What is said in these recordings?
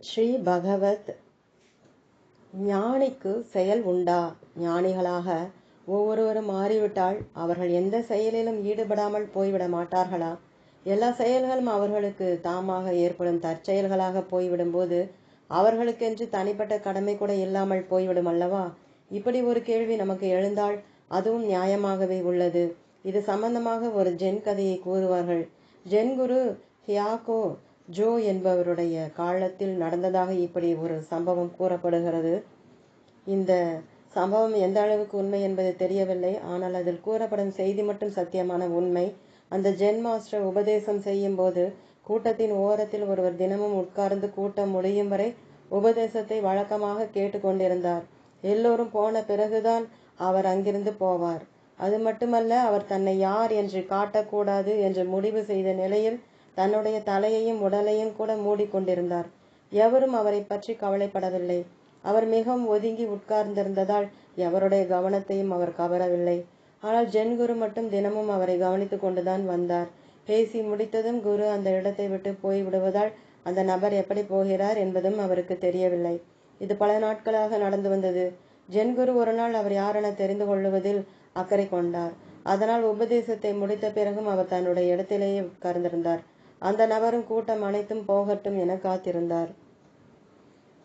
ஸ்ரீ பகவத் ஞானிக்கு செயல் உண்டா? ஞானிகளாக ஒவ்வொருவரும் மாறிவிட்டால் அவர்கள் எந்த செயலிலும் ஈடுபடாமல் போய்விட மாட்டார்களா? எல்லா செயல்களும் அவர்களுக்கு தாமாக ஏற்படும் தற்செயல்களாக போய்விடும்போது அவர்களுக்கென்று தனிப்பட்ட கடமை கூட இல்லாமல் போய்விடும் அல்லவா? இப்படி ஒரு கேள்வி நமக்கு எழுந்தால் அதுவும் நியாயமாகவே உள்ளது. இது சம்பந்தமாக ஒரு ஜென் கதையை கூறுவார்கள். ஜென் குரு ஹியாகோ ஜோ என்பவருடைய காலத்தில் நடந்ததாக இப்படி ஒரு சம்பவம் கூறப்படுகிறது. இந்த சம்பவம் எந்த அளவுக்கு உண்மை என்பது தெரியவில்லை. ஆனால் அதில் கூறப்படும் செய்தி மட்டும் சத்தியமான உண்மை. அந்த ஜென் மாஸ்டர் உபதேசம் செய்யும் போது கூட்டத்தின் ஓரத்தில் ஒருவர் தினமும் உட்கார்ந்து கூட்டம் முடியும் வரை உபதேசத்தை வழக்கமாக கேட்டுக்கொண்டிருந்தார். எல்லோரும் போன பிறகுதான் அவர் அங்கிருந்து போவார். அது மட்டுமல்ல அவர் தன்னை யார் என்று காட்டக்கூடாது என்று முடிவு செய்த நிலையில் தன்னுடைய தலையையும் உடலையும் கூட மூடிக்கொண்டிருந்தார். எவரும் அவரை பற்றி கவலைப்படவில்லை. அவர் மிகவும் ஒதுங்கி உட்கார்ந்திருந்ததால் எவருடைய கவனத்தையும் அவர் கவரவில்லை. ஆனால் ஜென் குரு மட்டும் தினமும் அவரை கவனித்து கொண்டுதான் வந்தார். பேசி முடித்ததும் குரு அந்த இடத்தை விட்டு போய் விடுவதால் அந்த நபர் எப்படி போகிறார் என்பதும் அவருக்கு தெரியவில்லை. இது பல நாட்களாக நடந்து வந்தது. ஜென் குரு ஒரு நாள் அவர் யாரென தெரிந்து கொள்ளுவதில் அக்கறை கொண்டார். அதனால் உபதேசத்தை முடித்த பிறகும் அவர் தன்னுடைய இடத்திலேயே உட்கார்ந்திருந்தார். அந்த நபரும் கூட்டம் அனைத்தும் போகட்டும் என காத்திருந்தார்.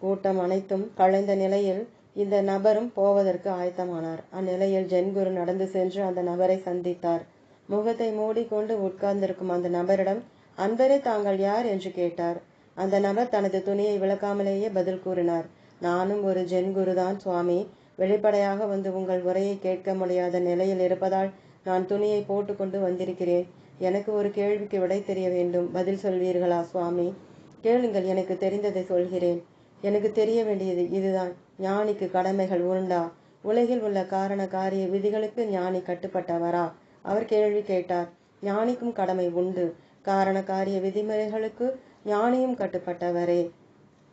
கூட்டம் அனைத்தும் கலைந்த நிலையில் இந்த நபரும் போவதற்கு ஆயத்தமானார். அந்நிலையில் ஜென்குரு நடந்து சென்று அந்த நபரை சந்தித்தார். முகத்தை மூடிக்கொண்டு உட்கார்ந்திருக்கும் அந்த நபரிடம் அன்பரே தாங்கள் யார்? என்று கேட்டார். அந்த நபர் தனது துணியை விளக்காமலேயே பதில் கூறினார். நானும் ஒரு ஜென்குருதான் சுவாமி. வெளிப்படையாக வந்து உங்கள் உரையை கேட்க முடியாத நிலையில் இருப்பதால் நான் துணியை போட்டுக்கொண்டு வந்திருக்கிறேன். எனக்கு ஒரு கேள்விக்கு விடை தெரிய வேண்டும். பதில் சொல்வீர்களா சுவாமி? கேளுங்கள் எனக்கு தெரிந்ததை சொல்கிறேன். எனக்கு தெரிய வேண்டியது இதுதான். ஞானிக்கு கடமைகள் உண்டா? உலகில் உள்ள காரண காரிய விதிகளுக்கு ஞானி கட்டுப்பட்டவரா? அவர் கேள்வி கேட்டார். ஞானிக்கும் கடமை உண்டு. காரண காரிய விதிமுறைகளுக்கு ஞானியும் கட்டுப்பட்டவரே.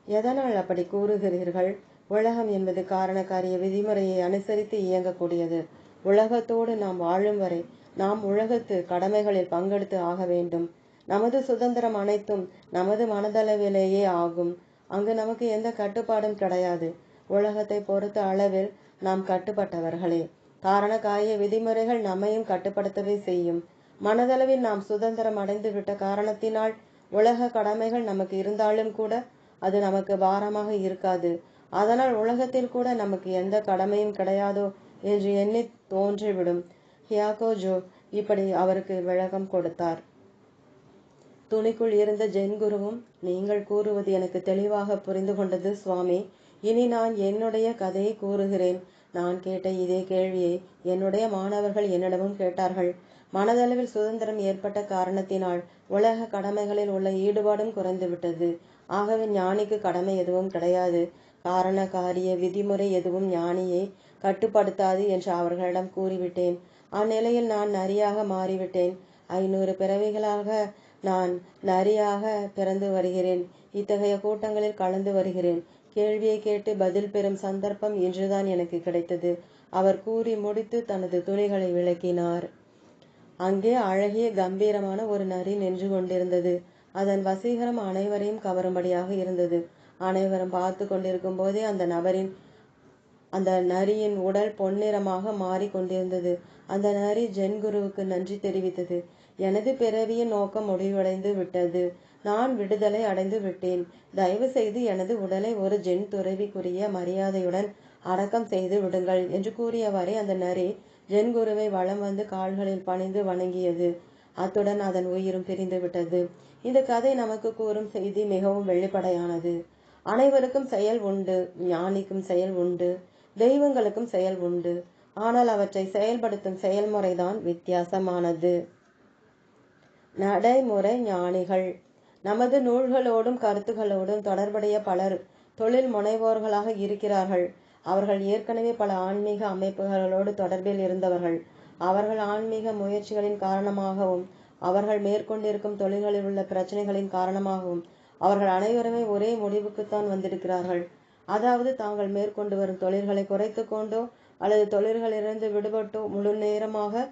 எதனால் அப்படி கூறுகிறீர்கள்? உலகம் என்பது காரண காரிய விதிமுறையை அனுசரித்து இயங்கக்கூடியது. உலகத்தோடு நாம் வாழும் வரை நாம் உலகத்து கடமைகளில் பங்கெடுத்து ஆக வேண்டும். நமது சுதந்திரம் அனைத்தும் நமது மனதளவிலேயே ஆகும். அங்கு நமக்கு எந்த கட்டுப்பாடும் கிடையாது. உலகத்தை பொறுத்த அளவில் நாம் கட்டுப்பட்டவர்களே. காரண காரிய விதிமுறைகள் நம்மையும் கட்டுப்படுத்தவே செய்யும். மனதளவில் நாம் சுதந்திரம் அடைந்து விட்ட காரணத்தினால் உலக கடமைகள் நமக்கு இருந்தாலும் கூட அது நமக்கு பாரமாக இருக்காது. அதனால் உலகத்தில் கூட நமக்கு எந்த கடமையும் கிடையாதோ என்று எண்ணி தோன்றிவிடும். ஹியாகோஜோ இப்படி அவருக்கு விளக்கம் கொடுத்தார். துணிக்குள் இருந்த ஜென் குருவும் நீங்கள் கூறுவது எனக்கு தெளிவாக புரிந்து கொண்டது சுவாமி. இனி நான் என்னுடைய கதையை கூறுகிறேன். நான் கேட்ட இதே கேள்வியை என்னுடைய மாணவர்கள் என்னிடமும் கேட்டார்கள். மனதளவில் சுதந்திரம் ஏற்பட்ட காரணத்தினால் உலக கடமைகளில் உள்ள ஈடுபாடும் குறைந்துவிட்டது. ஆகவே ஞானிக்கு கடமை எதுவும் கிடையாது. காரண காரிய விதிமுறை எதுவும் ஞானியை கட்டுப்படுத்தாது என்று அவர்களிடம் கூறிவிட்டேன். அந்நிலையில் நான் நரியாக மாறிவிட்டேன். ஐநூறு பிறவிகளாக நான் நரியாக பிறந்து வருகிறேன். இத்தகைய கூட்டங்களில் கலந்து வருகிறேன். கேள்வியை கேட்டு பதில் பெறும் சந்தர்ப்பம் இன்றுதான் எனக்கு கிடைத்தது. அவர் கூறி முடித்து தனது துணிகளை விளக்கினார். அங்கே அழகிய கம்பீரமான ஒரு நரி நின்று கொண்டிருந்தது. அதன் வசீகரம் அனைவரையும் கவரும்படியாக இருந்தது. அனைவரும் பார்த்து கொண்டிருக்கும் போதே அந்த நபரின் அந்த நரியின் உடல் பொன்னிறமாக மாறிக்கொண்டிருந்தது அந்த நரி ஜென் குருவுக்கு நன்றி தெரிவித்தது. எனது பிறவியின் நோக்கம் முடிவடைந்து விட்டது. நான் விடுதலை அடைந்து விட்டேன். தயவு செய்து எனது உடலை ஒரு ஜென் துறவிக்குரிய மரியாதையுடன் அடக்கம் செய்து விடுங்கள் என்று கூறியவாறே அந்த நரி ஜென் குருவை வளம் வந்து கால்களில் பணிந்து வணங்கியது. அத்துடன் அதன் உயிரும் பிரிந்து விட்டது. இந்த கதை நமக்கு கூறும் செய்தி மிகவும் வெளிப்படையானது. அனைவருக்கும் செயல் உண்டு. ஞானிக்கும் செயல் உண்டு. தெய்வங்களுக்கும் செயல் உண்டு. ஆனால் அவற்றை செயல்படுத்தும் செயல்முறைதான் வித்தியாசமானது. நடைமுறை ஞானிகள். நமது நூல்களோடும் கருத்துகளோடும் தொடர்புடைய பலர் தொழில் முனைவோர்களாக இருக்கிறார்கள். அவர்கள் ஏற்கனவே பல ஆன்மீக அமைப்புகளோடு தொடர்பில் இருந்தவர்கள். அவர்கள் ஆன்மீக முயற்சிகளின் காரணமாகவும் அவர்கள் மேற்கொண்டிருக்கும் தொழில்களில் உள்ள பிரச்சனைகளின் காரணமாகவும் அவர்கள் அனைவருமே ஒரே முடிவுக்குத்தான் வந்திருக்கிறார்கள். அதாவது தாங்கள் மேற்கொண்டு வரும் தொழில்களை குறைத்து கொண்டோ அல்லது தொழில்களிலிருந்து விடுபட்டோ முழு நேரமாக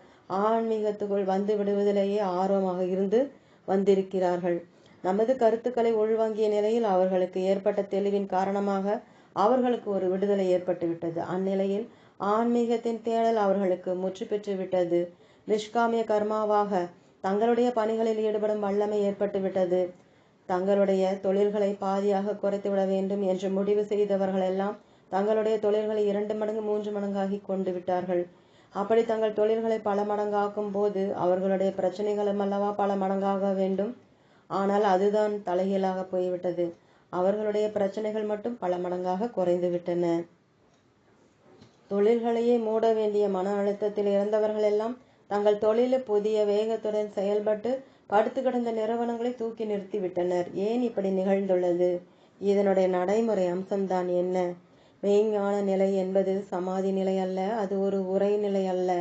ஆன்மீகத்துக்குள் வந்து விடுவதிலேயே ஆர்வமாக இருந்து வந்திருக்கிறார்கள். நமது கருத்துக்களை உள்வாங்கிய நிலையில் அவர்களுக்கு ஏற்பட்ட தெளிவின் காரணமாக அவர்களுக்கு ஒரு விடுதலை ஏற்பட்டுவிட்டது. அந்நிலையில் ஆன்மீகத்தின் தேடல் அவர்களுக்கு முற்று பெற்று விட்டது நிஷ்காமிய கர்மாவாக தங்களுடைய பணிகளில் ஈடுபடும் வல்லமை ஏற்பட்டுவிட்டது. தங்களுடைய தொழில்களை பாதியாக குறைத்து விட வேண்டும் என்று முடிவு செய்தவர்கள் எல்லாம் தங்களுடைய தொழில்களை இரண்டு மடங்கு மூன்று மடங்காகி கொண்டு விட்டார்கள். அப்படி தங்கள் தொழில்களை பல மடங்காக்கும் போது அவர்களுடைய பிரச்சனைகளும் அல்லவா பல மடங்காக வேண்டும். ஆனால் அதுதான் தலைகீழாக போய்விட்டது. அவர்களுடைய பிரச்சனைகள் மட்டும் பல மடங்காக குறைந்து விட்டன. தொழில்களையே மூட வேண்டிய மன அழுத்தத்தில் இருந்தவர்கள் எல்லாம் தங்கள் தொழிலில் புதிய வேகத்துடன் செயல்பட்டு படுத்து கிடந்த நிறுவனங்களை தூக்கி நிறுத்திவிட்டனர் ஏன் இப்படி நிகழ்ந்துள்ளது? இதனுடைய நடைமுறை அம்சம்தான் என்ன? மெய்ஞான நிலை என்பது சமாதி நிலை அல்ல அது ஒரு உரை நிலை அல்ல.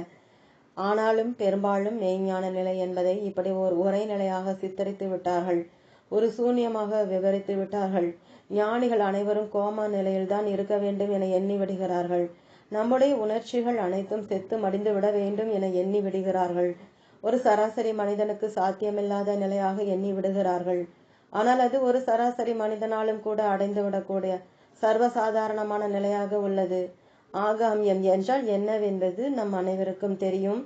ஆனாலும் பெரும்பாலும் மெய்ஞான நிலை என்பதை இப்படி ஒரு உரை நிலையாக சித்தரித்து விட்டார்கள். ஒரு சூன்யமாக விவரித்து விட்டார்கள். ஞானிகள் அனைவரும் கோமா நிலையில்தான் இருக்க வேண்டும் என எண்ணி விடுகிறார்கள். நம்முடைய உணர்ச்சிகள் அனைத்தும் செத்து மடிந்து விட வேண்டும் என எண்ணி விடுகிறார்கள். ஒரு சராசரி மனிதனுக்கு சாத்தியமில்லாத நிலையாக எண்ணி விடுகிறார்கள். ஆனால் அது ஒரு சராசரி மனிதனாலும் கூட அடைந்து விடக்கூடிய சர்வசாதாரணமான நிலையாக உள்ளது. ஆகாயம் என்றால் என்னவென்பது நம் அனைவருக்கும் தெரியும்.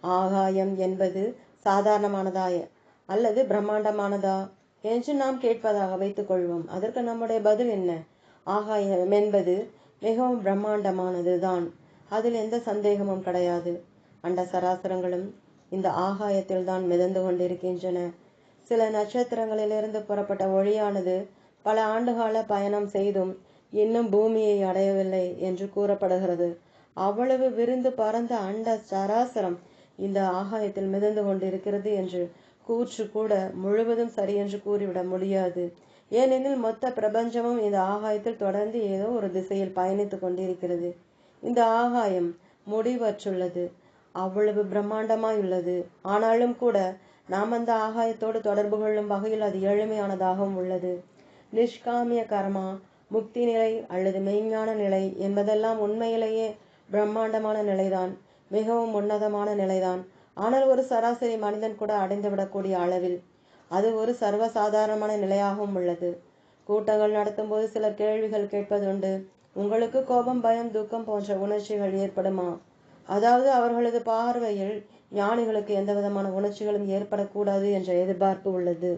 ஆகாயம் என்பது சாதாரணமானதா அல்லது பிரம்மாண்டமானதா என்று நாம் கேட்பதாக வைத்துக் கொள்வோம். அதற்கு நம்முடைய பதில் என்ன? ஆகாயம் என்பது மிகவும் பிரம்மாண்டமானது தான் அதில் எந்த சந்தேகமும் கிடையாது. அண்ட சராசரங்களும் இந்த ஆகாயத்தில் தான் மிதந்து கொண்டிருக்கின்றன. சில நட்சத்திரங்களிலிருந்து புறப்பட்ட ஒளியானது பல ஆண்டுகால பயணம் செய்தும் இன்னும் பூமியை அடையவில்லை என்று கூறப்படுகிறது. அவ்வளவு விருந்து பறந்த அண்ட சராசரம் இந்த ஆகாயத்தில் மிதந்து கொண்டிருக்கிறது என்று கூற்று கூட முழுவதும் சரி என்று கூறிவிட முடியாது. ஏனெனில் மொத்த பிரபஞ்சமும் இந்த ஆகாயத்தில் தொடர்ந்து ஏதோ ஒரு திசையில் பயணித்துக் கொண்டிருக்கிறது. இந்த ஆகாயம் முடிவற்றுள்ளது. அவ்வளவு பிரம்மாண்டமாயுள்ளது. ஆனாலும் கூட நாம் அந்த ஆகாயத்தோடு தொடர்பு கொள்ளும் வகையில் அது எளிமையானதாகவும் உள்ளது. நிஷ்காமிய கர்மா முக்தி நிலை அல்லது மெய்ஞான நிலை என்பதெல்லாம் உண்மையிலேயே பிரம்மாண்டமான நிலைதான் மிகவும் உன்னதமான நிலைதான். ஆனால் ஒரு சராசரி மனிதன் கூட அடைந்துவிடக்கூடிய அளவில் அது ஒரு சர்வசாதாரணமான நிலையாகவும் உள்ளது. கூட்டங்கள் நடத்தும் போது சில கேள்விகள் கேட்பதுண்டு உங்களுக்கு கோபம் பயம் துக்கம் போன்ற உணர்ச்சிகள் ஏற்படுமா? அதாவது அவர்களது பார்வையில் ஞானிகளுக்கு எந்த விதமான உணர்ச்சிகளும் ஏற்படக்கூடாது என்ற எதிர்பார்ப்பு உள்ளது.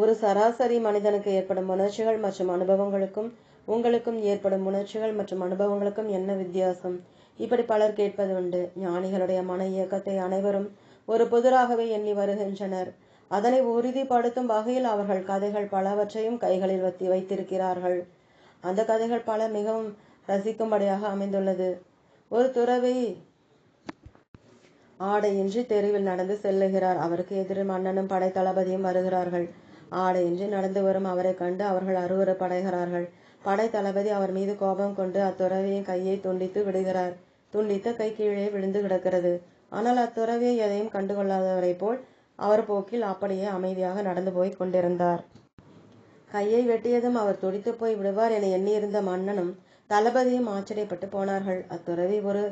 ஒரு சராசரி மனிதனுக்கு ஏற்படும் உணர்ச்சிகள் மற்றும் அனுபவங்களுக்கும் உங்களுக்கும் ஏற்படும் உணர்ச்சிகள் மற்றும் அனுபவங்களுக்கும் என்ன வித்தியாசம்? இப்படி பலர் கேட்பது உண்டு. ஞானிகளுடைய மன இயக்கத்தை அனைவரும் ஒரு புதிராகவே எண்ணி வருகின்றனர். அதனை உறுதிப்படுத்தும் வகையில் அவர்கள் கதைகள் பலவற்றையும் கைகளில் வத்தி வைத்திருக்கிறார்கள். அந்த கதைகள் பல மிகவும் ரசிக்கும்படியாக அமைந்துள்ளது. ஒரு துறவி ஆடையின்றி தெருவில் நடந்து செல்லுகிறார். அவருக்கு எதிரில் மன்னனும் படை தளபதியும் வருகிறார்கள். ஆடையின்றி நடந்து வரும் அவரை கண்டு அவர்கள் அருவறுப்படைகிறார்கள் படை தளபதி அவர் மீது கோபம் கொண்டு அத்துறவியின் கையை துண்டித்து விடுகிறார். துண்டித்த கை கீழே விழுந்து கிடக்கிறது. ஆனால் அத்துறவியை எதையும் கண்டுகொள்ளாதவரை போல் அவர் போக்கில் அப்படியே அமைதியாக நடந்து போய் கொண்டிருந்தார். கையை வெட்டியதும் அவர் துடித்து போய் விடுவார் என எண்ணியிருந்த மன்னனும் தளபதியும் ஆச்சரியப்பட்டு போனார்கள். அத்துறவி ஒரு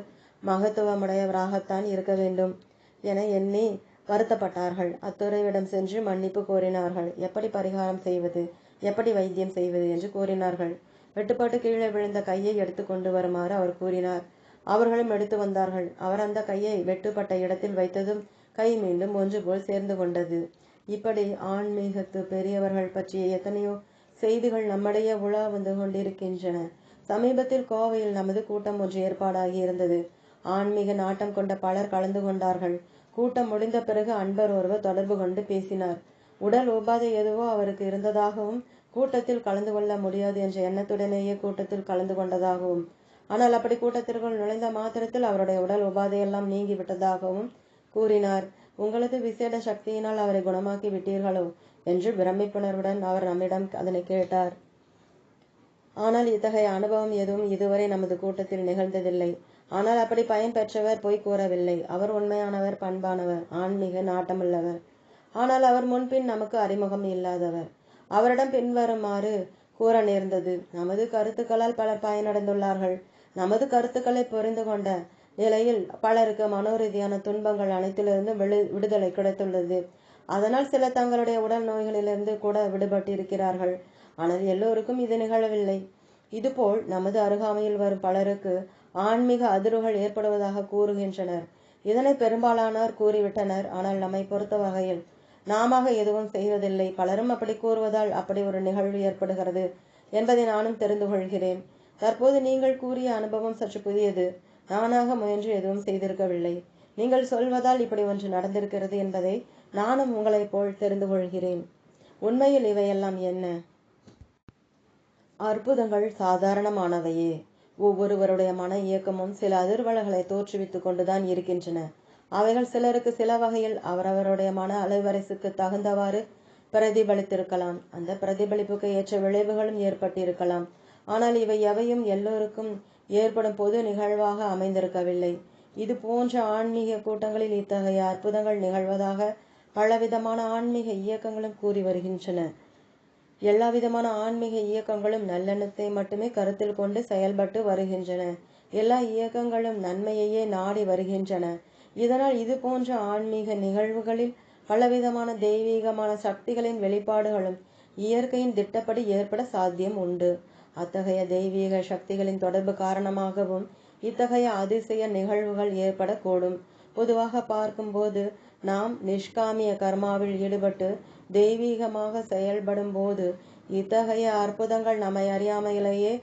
மகத்துவமுடையவராகத்தான் இருக்க வேண்டும் என எண்ணி வருத்தப்பட்டார்கள். அத்துறையிடம் சென்று மன்னிப்பு கோரினார்கள். எப்படி பரிகாரம் செய்வது? எப்படி வைத்தியம் செய்வது என்று கூறினார்கள். வெட்டுப்பாட்டு கீழே விழுந்த கையை எடுத்து கொண்டு வருமாறு அவர் கூறினார். அவர்களும் எடுத்து வந்தார்கள். அவர் அந்த கையை வெட்டுப்பட்ட இடத்தில் வைத்ததும் கை மீண்டும் ஒன்று போல் சேர்ந்து கொண்டது. இப்படி ஆன்மீகத்து பெரியவர்கள் பற்றிய எத்தனையோ செய்திகள் நம்மிடையே உலா வந்து கொண்டிருக்கின்றன. சமீபத்தில் கோவையில் நமது கூட்டம் ஒன்று ஏற்பாடாகி இருந்தது. ஆன்மீக நாட்டம் கொண்ட பலர் கலந்து கொண்டார்கள். கூட்டம் முடிந்த பிறகு அன்பர் ஒருவர் தொடர்பு கொண்டு பேசினார். உடல் உபாதை எதுவோ அவருக்கு இருந்ததாகவும் கூட்டத்தில் கலந்து கொள்ள முடியாது என்ற எண்ணத்துடனேயே கூட்டத்தில் கலந்து கொண்டதாகவும். ஆனால் அப்படி கூட்டத்திற்குள் நுழைந்த மாத்திரத்தில் அவருடைய உடல் உபாதையெல்லாம் நீங்கி விட்டதாகவும் கூறினார். உங்களது விசேட சக்தியினால் அவரை குணமாக்கி விட்டீர்களோ? என்று பிரமிப்புணர்வுடன் அவர் நம்மிடம் அதனை கேட்டார். ஆனால் இத்தகைய அனுபவம் எதுவும் இதுவரை நமது கூட்டத்தில் நிகழ்ந்ததில்லை. ஆனால் அப்படி பயன் பெற்றவர் பொய் கூறவில்லை. அவர் உண்மையானவர் பண்பானவர் ஆன்மீக நாட்டமுள்ளவர். ஆனால் அவர் முன்பின் நமக்கு அறிமுகம் இல்லாதவர். அவரிடம் பின்வருமாறு கூற நேர்ந்தது. நமது கருத்துக்களால் பலர் பயனடைந்துள்ளார்கள். நமது கருத்துக்களை புரிந்து கொண்ட நிலையில் பலருக்கு மனோரீதியான துன்பங்கள் அனைத்திலிருந்தும் விடு விடுதலை கிடைத்துள்ளது. அதனால் சில தங்களுடைய உடல் நோய்களிலிருந்து கூட விடுபட்டிருக்கிறார்கள். ஆனால் எல்லோருக்கும் இது நிகழவில்லை. இதுபோல் நமது அருகாமையில் வரும் பலருக்கு ஆன்மீக அதிர்வுகள் ஏற்படுவதாக கூறுகின்றனர். இதனை பெரும்பாலானோர் கூறிவிட்டனர். ஆனால் நம்மை பொறுத்த வகையில் நாம எதுவும் செய்வதில்லை. பலரும் அப்படி கூறுவதால் அப்படி ஒரு நிகழ்வு ஏற்படுகிறது என்பதை நானும் தெரிந்து கொள்கிறேன். தற்போது நீங்கள் கூறிய அனுபவம் சற்று புதியது. நானாக முயன்று எதுவும் செய்திருக்கவில்லை. நீங்கள் சொல்வதால் இப்படி ஒன்று நடந்திருக்கிறது என்பதை நானும் உங்களைப் போல் தெரிந்து கொள்கிறேன். உண்மையில் இவையெல்லாம் என்ன? அற்புதங்கள் சாதாரணமானவையே. ஒவ்வொருவருடைய மன இயக்கமும் சில அதிர்வலைகளை தோற்றுவித்துக் கொண்டுதான் இருக்கின்றன. அவைகள் சிலருக்கு சில வகையில் அவரவருடைய மன அலைவரிசுக்கு தகுந்தவாறு பிரதிபலித்திருக்கலாம். அந்த பிரதிபலிப்புக்கு ஏற்ற விளைவுகளும் ஏற்பட்டிருக்கலாம். ஆனால் இவை எவையும் எல்லோருக்கும் ஏற்படும் பொது நிகழ்வாக அமைந்திருக்கவில்லை. இது போன்ற ஆன்மீக கூட்டங்களில் இத்தகைய அற்புதங்கள் நிகழ்வதாக பலவிதமான ஆன்மீக இயக்கங்களும் கூறி வருகின்றன. எல்லா விதமான ஆன்மீக இயக்கங்களும் நல்லெண்ணத்தை மட்டுமே கருத்தில் கொண்டு செயல்பட்டு வருகின்றன. எல்லா இயக்கங்களும் நன்மையையே நாடி வருகின்றன. இதனால் இது போன்ற ஆன்மீக நிகழ்வுகளில் பலவிதமான தெய்வீகமான சக்திகளின் வெளிப்பாடுகளும் இயற்கையின் திட்டப்படி ஏற்பட சாத்தியம் உண்டு. அத்தகைய தெய்வீக சக்திகளின் தொடர்பு காரணமாகவும் இத்தகைய அதிசய நிகழ்வுகள் ஏற்படக்கூடும். பொதுவாக பார்க்கும்போது நாம் நிஷ்காமிய கர்மாவில் ஈடுபட்டு தெய்வீகமாக செயல்படும் போது இத்தகைய அற்புதங்கள் நம்மை அறியாமையிலேயே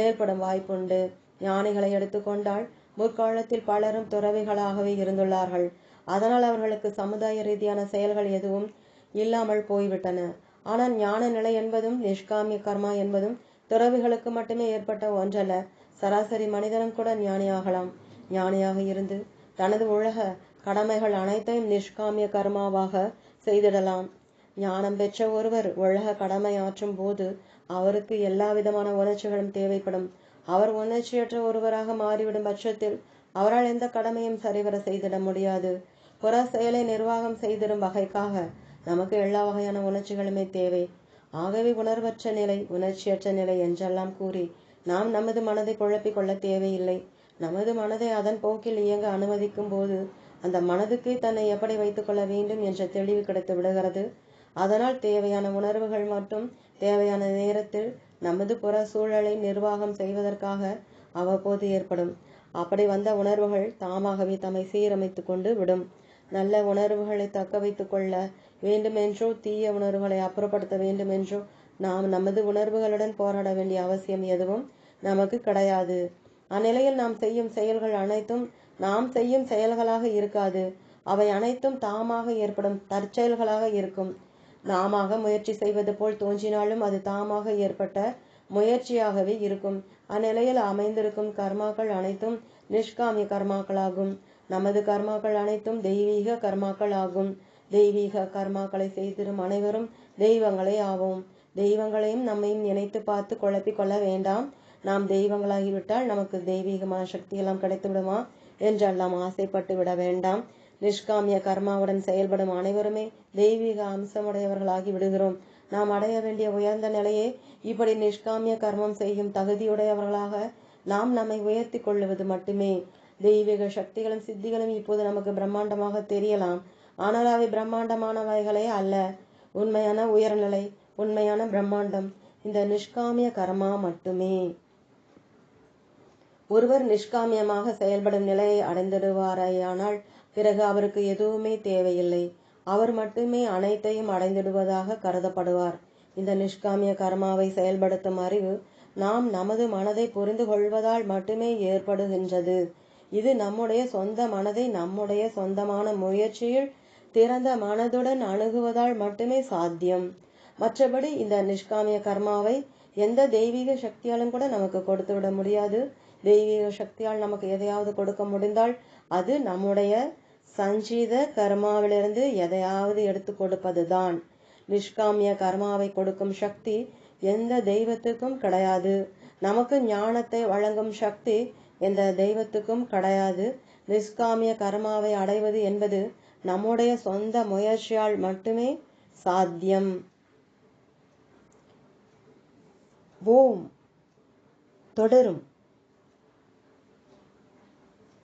ஏற்படும் வாய்ப்புண்டு. ஞானிகளை எடுத்துக்கொண்டால் முற்காலத்தில் பலரும் துறவிகளாகவே இருந்துள்ளார்கள். அதனால் அவர்களுக்கு சமுதாய ரீதியான செயல்கள் எதுவும் இல்லாமல் போய்விட்டன. ஆனால் ஞான நிலை என்பதும் நிஷ்காமிய கர்மா என்பதும் துறவிகளுக்கு மட்டுமே ஏற்பட்ட ஒன்றல்ல. சராசரி மனிதனும் கூட ஞானியாகலாம் ஞானியாக இருந்து தனது உலக கடமைகள் அனைத்தையும் நிஷ்காமிய கர்மாவாக செய்திடலாம். ஞானம் பெற்ற ஒருவர் உலக கடமையாற்றும் போது அவருக்கு எல்லா விதமான உணர்ச்சிகளும் தேவைப்படும். அவர் உணர்ச்சியற்ற ஒருவராக மாறிவிடும் பட்சத்தில் அவரால் எந்த கடமையும் சரிவர செய்திட முடியாது. புற செயலை நிர்வாகம் செய்திடும் வகைக்காக நமக்கு எல்லா வகையான உணர்ச்சிகளுமே தேவை. ஆகவே உணர்வற்ற நிலை உணர்ச்சியற்ற நிலை என்றெல்லாம் கூறி நாம் நமது மனதை குழப்பிக் கொள்ள தேவையில்லை. நமது மனதை அதன் போக்கில் இயங்க அனுமதிக்கும் போது அந்த மனதுக்கு தன்னை எப்படி வைத்துக் கொள்ள வேண்டும் என்ற தெளிவு கிடைத்து விடுகிறது. அதனால் தேவையான உணர்வுகள் மற்றும் தேவையான நேரத்தில் நமது புற சூழலை நிர்வாகம் செய்வதற்காக அவ்வப்போது ஏற்படும். அப்படி வந்த உணர்வுகள் தாமாகவே தம்மை சீரமைத்து கொண்டு விடும். நல்ல உணர்வுகளை தக்க வைத்துக் கொள்ள வேண்டுமென்றோ தீய உணர்வுகளை அப்புறப்படுத்த வேண்டுமென்றோ நாம் நமது உணர்வுகளுடன் போராட வேண்டிய அவசியம் எதுவும் நமக்கு கிடையாது. அந்நிலையில் நாம் செய்யும் செயல்கள் அனைத்தும் நாம் செய்யும் செயல்களாக இருக்காது. அவை அனைத்தும் தாமாக ஏற்படும் தற்செயல்களாக இருக்கும். நாமாக முயற்சி செய்வது போல் தோன்றினாலும் அது தாமாக ஏற்பட்ட முயற்சியாகவே இருக்கும். அந்நிலையில் அமைந்திருக்கும் கர்மாக்கள் அனைத்தும் நிஷ்காமிய கர்மாக்களாகும். நமது கர்மாக்கள் அனைத்தும் தெய்வீக கர்மாக்கள் ஆகும் தெய்வீக கர்மாக்களை செய்திடும் அனைவரும் தெய்வங்களே ஆவோம். தெய்வங்களையும் நம்மையும் நினைத்து பார்த்து குழப்பிக் கொள்ள வேண்டாம். நாம் தெய்வங்களாகிவிட்டால் நமக்கு தெய்வீகமான சக்தியெல்லாம் கிடைத்து விடுமா என்றெல்லாம் ஆசைப்பட்டு விட வேண்டாம். நிஷ்காமிய கர்மாவுடன் செயல்படும் அனைவருமே தெய்வீக அம்சமுடையவர்களாகி விடுகிறோம். நாம் அடைய வேண்டிய உயர்ந்த நிலையே இப்படி நிஷ்காமிய கர்மம் செய்யும் தகுதியுடையவர்களாக நாம் நம்மை உயர்த்தி கொள்ளுவது மட்டுமே. தெய்வீக சக்திகளும் சித்திகளும் இப்போது நமக்கு பிரம்மாண்டமாக தெரியலாம். ஆனால் அவை பிரம்மாண்டமானவைகளே அல்ல. உண்மையான உயர்நிலை உண்மையான பிரம்மாண்டம் இந்த நிஷ்காமிய கர்மா மட்டுமே. ஒருவர் நிஷ்காமியமாக செயல்படும் நிலையை அடைந்திடுவாரேயானால் பிறகு அவருக்கு எதுவுமே தேவையில்லை. அவர் மட்டுமே அனைத்தையும் அடைந்திடுவதாக கருதப்படுவார். இந்த நிஷ்காமிய கர்மாவை செயல்படுத்தும் அறிவு நாம் நமது மனதை புரிந்து கொள்வதால் மட்டுமே ஏற்படுகின்றது. இது நம்முடைய சொந்த மனதை நம்முடைய சொந்தமான முயற்சியில் திறந்த மனதுடன் அணுகுவதால் மட்டுமே சாத்தியம். மற்றபடி இந்த நிஷ்காமிய கர்மாவை எந்த தெய்வீக சக்தியாலும் கூட நமக்கு கொடுத்து விட முடியாது. தெய்வீக சக்தியால் நமக்கு எதையாவது கொடுக்க முடிந்தால் அது நம்முடைய சஞ்சீத கர்மாவிலிருந்து எதையாவது எடுத்து கொடுப்பதுதான். நிஷ்காமிய கர்மாவை கொடுக்கும் சக்தி எந்த தெய்வத்துக்கும் கிடையாது. நமக்கு ஞானத்தை வழங்கும் சக்தி எந்த தெய்வத்துக்கும் கிடையாது. நிஷ்காமிய கர்மாவை அடைவது என்பது நம்முடைய சொந்த முயற்சியால் மட்டுமே சாத்தியம். ஓம். தொடரும்.